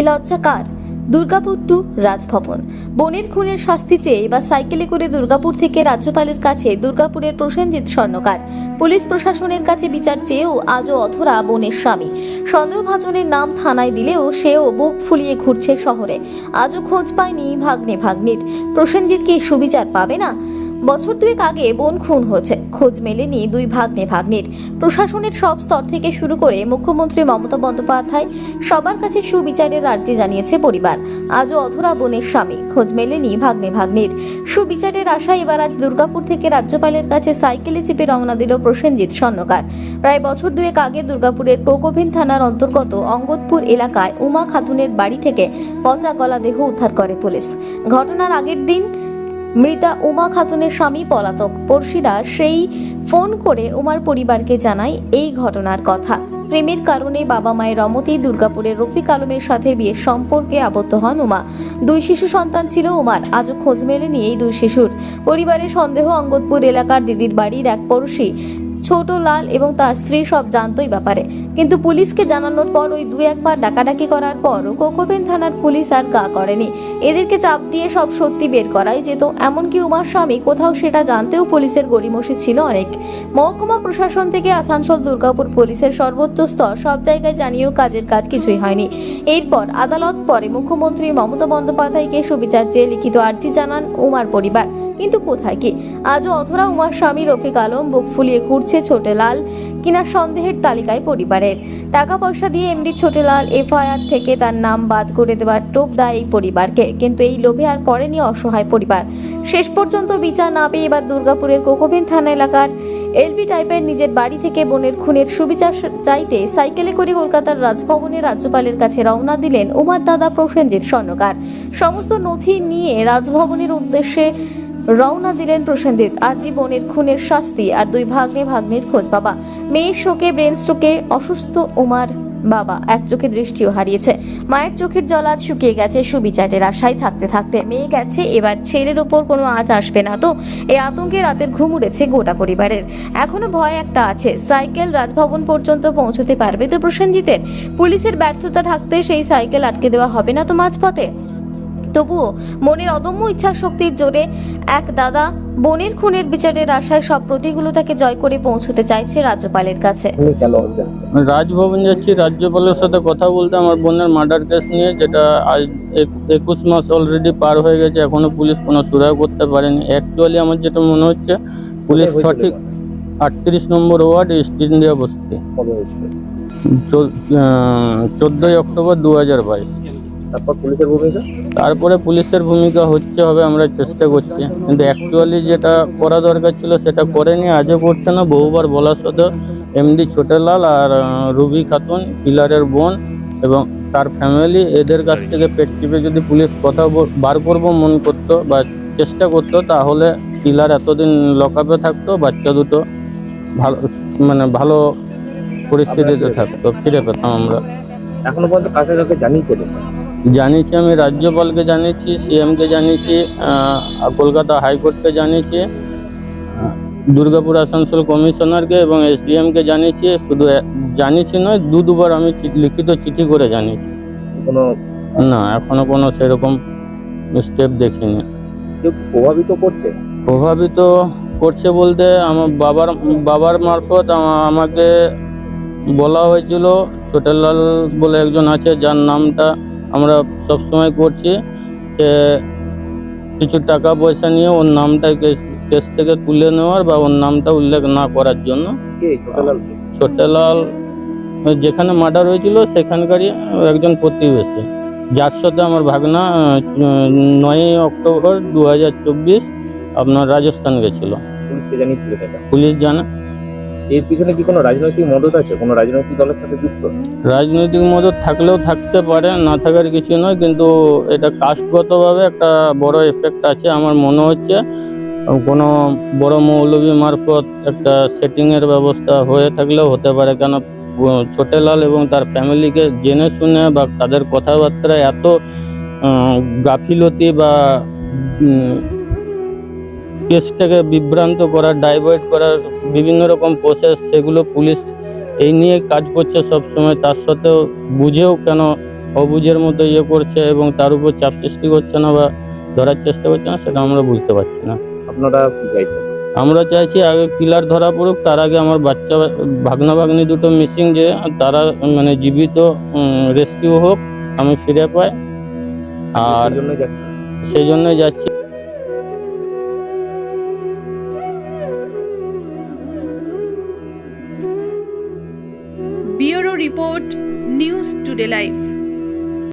এ লজ্জা কার? দুর্গাপুর টু রাজভবন। বনের খুনের শাস্তি চেয়ে এবার সাইকেলে করে দুর্গাপুর থেকে রাজ্যপালের কাছে দুর্গাপুরের প্রসেনজিৎ স্বর্ণকার। পুলিশ প্রশাসনের কাছে বিচার চেয়েও আজও অথরা বনের স্বামী। সন্দেহভাজনের নাম থানায় দিলেও সেও বুক ফুলিয়ে ঘুরছে শহরে। আজও খোঁজ পায়নি ভাগ্নে ভাগ্নির। প্রসেনজিৎ কি সুবিচার পাবে না? বছর দুয়েক আগে বোন খুন হয়েছে। খোঁজ মেলেনি দুই ভাগ্নে ভাগ্নির। প্রশাসনের সব স্তর থেকে শুরু করে মুখ্যমন্ত্রী মমতা বন্দ্যোপাধ্যায় সবার কাছে সুবিচারের আর্জি জানিয়েছে পরিবার। আজও অধরা বোনের স্বামী। খোঁজ মেলেনি ভাগ্নে ভাগ্নির। সুবিচারের আশা এবার আজ দুর্গাপুর থেকে রাজ্যপালের কাছে সাইকেলে চেপে রওনা দিল প্রসেনজিৎ স্বর্ণকার। প্রায় বছর দুয়েক আগে দুর্গাপুরের কোকোভিন থানার অন্তর্গত অঙ্গদপুর এলাকায় উমা খাতুনের বাড়ি থেকে পচা গলা দেহ উদ্ধার করে পুলিশ। ঘটনার আগের দিন মৃতা উমা খাতুনের স্বামী পলাতক পড়শিরা সেই ফোন করে উমার পরিবারকে জানায় এই ঘটনার কথা। প্রেমের কারণে বাবা মায়ের রমতেই দুর্গাপুরের রফিক আলমের সাথে বিয়ের সম্পর্কে আবদ্ধ হন উমা। দুই শিশু সন্তান ছিল উমার, আজও খোঁজ মেলেনি এই দুই শিশুর। পরিবারের সন্দেহ অঙ্গদপুর এলাকার দিদির বাড়ির এক পড়শি। ছোট, লাল এবং তার স্ত্রী সব জানতোই ব্যাপারে। কিন্তু পুলিশকে জানানোর পর ওই দু একবার ডাকাডাকি করার পরও কোকোবেন থানার পুলিশ আর গা করেনি। এদেরকে চাপ দিয়ে সব সত্যি বের করাই যেত। এমনকি উমার স্বামী কোথাও সেটা জানতেও পুলিশের গড়িমসি ছিল অনেক। মহকুমা প্রশাসন থেকে আসানসোল, দুর্গাপুর পুলিশের সর্বোচ্চ স্তর সব জায়গায় জানিয়েও কাজের কাজ কিছুই হয়নি। এরপর আদালত পরে মুখ্যমন্ত্রী মমতা বন্দ্যোপাধ্যায়কে সুবিচার চেয়ে লিখিত আর্জি জানান উমার পরিবার। কিন্তু কোথায় কি? আজও অধরা উমার স্বামী রফিক আলম বুক ফুলিয়ে ঘুরছে ছোটে লাল কিনা সন্দেহের তালিকায় পরিবারের। টাকা পয়সা দিয়ে এমডি ছোটেলাল এফআইআর থেকে তার নাম বাদ করে দেওয়ার টোপ দেয় এই পরিবারকে। কিন্তু এই লোভে আর পড়েনি অসহায় পরিবার। শেষ পর্যন্ত বিচার না পেয়ে এবার দুর্গাপুরের কোকোবিন থানা এলাকার এলবি টাইপের নিজের বাড়ি থেকে বোনের খুনের সুবিচার চাইতে সাইকেলে করে কলকাতার রাজভবনে রাজ্যপালের কাছে রওনা দিলেন উমার দাদা প্রসেনজিৎ স্বর্ণকার। সমস্ত নথি নিয়ে রাজভবনের উদ্দেশ্যে রওনা দিলেন প্রসেনজিৎ। আর জীবনের খুনের শাস্তি আর দুই ভাগ্নে ভাগ্নের খোঁজ বাবা মেয়ের শোকে, ব্রেন স্ট্রোকে অসুস্থ উমার বাবা এক চোখে দৃষ্টিও হারিয়েছে। মায়ের চোখের জল আজ শুকিয়ে গেছে সুবিচারের আশায় থাকতে থাকতে। মেয়ে গেছে, এবার ছেলের ওপর কোনো আজ আসবে না তো। এই আতঙ্কে রাতের ঘুম উড়েছে গোটা পরিবারের। এখনও ভয় একটা আছে, সাইকেল রাজভবন পর্যন্ত পৌঁছতে পারবে তো প্রসেনজিতের? পুলিশের ব্যর্থতা থাকতে সেই সাইকেল আটকে দেওয়া হবে না তো মাঝপথে? তবুও মনের অদম্য ইচ্ছা শক্তির জোরে এক দাদা বনের খুনের বিচারের আশায় সব প্রতিকূলতাকে জয় করে পৌঁছতে চাইছে রাজ্যপালের কাছে। রাজভবন যাচ্ছি রাজ্যপালের সাথে কথা বলতে আমার বোনের মার্ডার কেস নিয়ে যেটা আজ এক- একুশ মাস অলরেডি পার হয়ে গেছে এখনও পুলিশ কোনো সুরাহ করতে পারেনি। অ্যাকচুয়ালি আমার যেটা মনে হচ্ছে পুলিশ সঠিক আটত্রিশ নম্বর ওয়ার্ড ইস্ট ইন্ডিয়া বস্তি। চোদ্দোই অক্টোবর দু হাজার বাইশ। তারপর পুলিশের ভূমিকা? তারপরে পুলিশের ভূমিকা হচ্ছে হবে আমরা চেষ্টা করছি। কিন্তু অ্যাকচুয়ালি যেটা করা দরকার ছিল সেটা করেনি আজও করছে না। বহুবার বলার সত্ত্বেও এমডি ছোটেলাল আর রুবি খাতুন পিলারের বোন এবং তার ফ্যামিলি এদের কাছ থেকে পেট টিপে যদি পুলিশ কথা বার করব মন করতো বা চেষ্টা করতো তাহলে পিলার এতদিন লকআপে থাকতো বাচ্চা দুটো ভালো মানে ভালো পরিস্থিতিতে থাকতো। ফিরে পেতাম আমরা। এখনও পর্যন্ত কাছে কাছে জানিয়েছে এটা? জানিয়েছি আমি রাজ্যপালকে জানিয়েছি সিএমকে জানিয়েছি কলকাতা হাইকোর্টকে জানিয়েছি দুর্গাপুর আসানসোল কমিশনারকে এবং এসডিএমকে জানিয়েছি। শুধু জানিয়েছি নয় দু দুবার আমি লিখিত চিঠি করে জানিয়েছি। কোনো না এখনও কোনো সেরকম স্টেপ দেখিনি। প্রভাবিত করছে? প্রভাবিত করছে বলতে আমার বাবার বাবার মারফত আমাকে বলা হয়েছিল ছোটেলাল বলে একজন আছে যার নামটা আমরা সবসময় করছি। সে কিছু টাকা পয়সা নিয়ে ওর নামটা কেস- থেকে তুলে নেওয়ার বা ওর নামটা উল্লেখ না করার জন্য। ছোটলাল যেখানে মার্ডার হয়েছিল সেখানকারই একজন প্রতিবেশী। যার সাথে আমার ভাগনা নয়ই অক্টোবর দু হাজার চব্বিশ আপনার রাজস্থান গেছিল। পুলিশ জানে এর পিছনে কি কোনো রাজনৈতিক মদত আছে? কোনো রাজনৈতিক দলের সাথে যুক্ত? রাজনৈতিক মদত থাকলেও থাকতে পারে, না থাকার কিছু নয়, কিন্তু এটা কাস্টগতভাবে একটা বড় এফেক্ট আছে আমার মনে হচ্ছে। কোনো বড় মৌলবী মারফত একটা সেটিংয়ের ব্যবস্থা হয়ে থাকলেও হতে পারে, কেন ছোটেলাল এবং তার ফ্যামিলিকে জেনে শুনে বা তাদের কথাবার্তায় এত গাফিলতি বা কেসটাকে বিভ্রান্ত করার ডাইভার্ট করার বিভিন্ন রকম প্রসেস সেগুলো পুলিশ এই নিয়ে কাজ করছে সব সময় তার সত্ত্বেও বুঝেও কেন অবুঝের মতো ইয়ে করছে এবং তার উপর চাপ সৃষ্টি করছে না বা ধরার চেষ্টা করছে না সেটা আমরা বুঝতে পারছি না। আপনারা কি চাইছেন? আমরা চাইছি আগে কিলার ধরা পড়ুক তার আগে আমার বাচ্চা ভাগনা ভাগ্নি দুটো মিসিং যে তারা মানে জীবিত রেস্কিউ হোক আমি ফিরে পাই। আর সেই জন্যই যাচ্ছি। report News Today Life.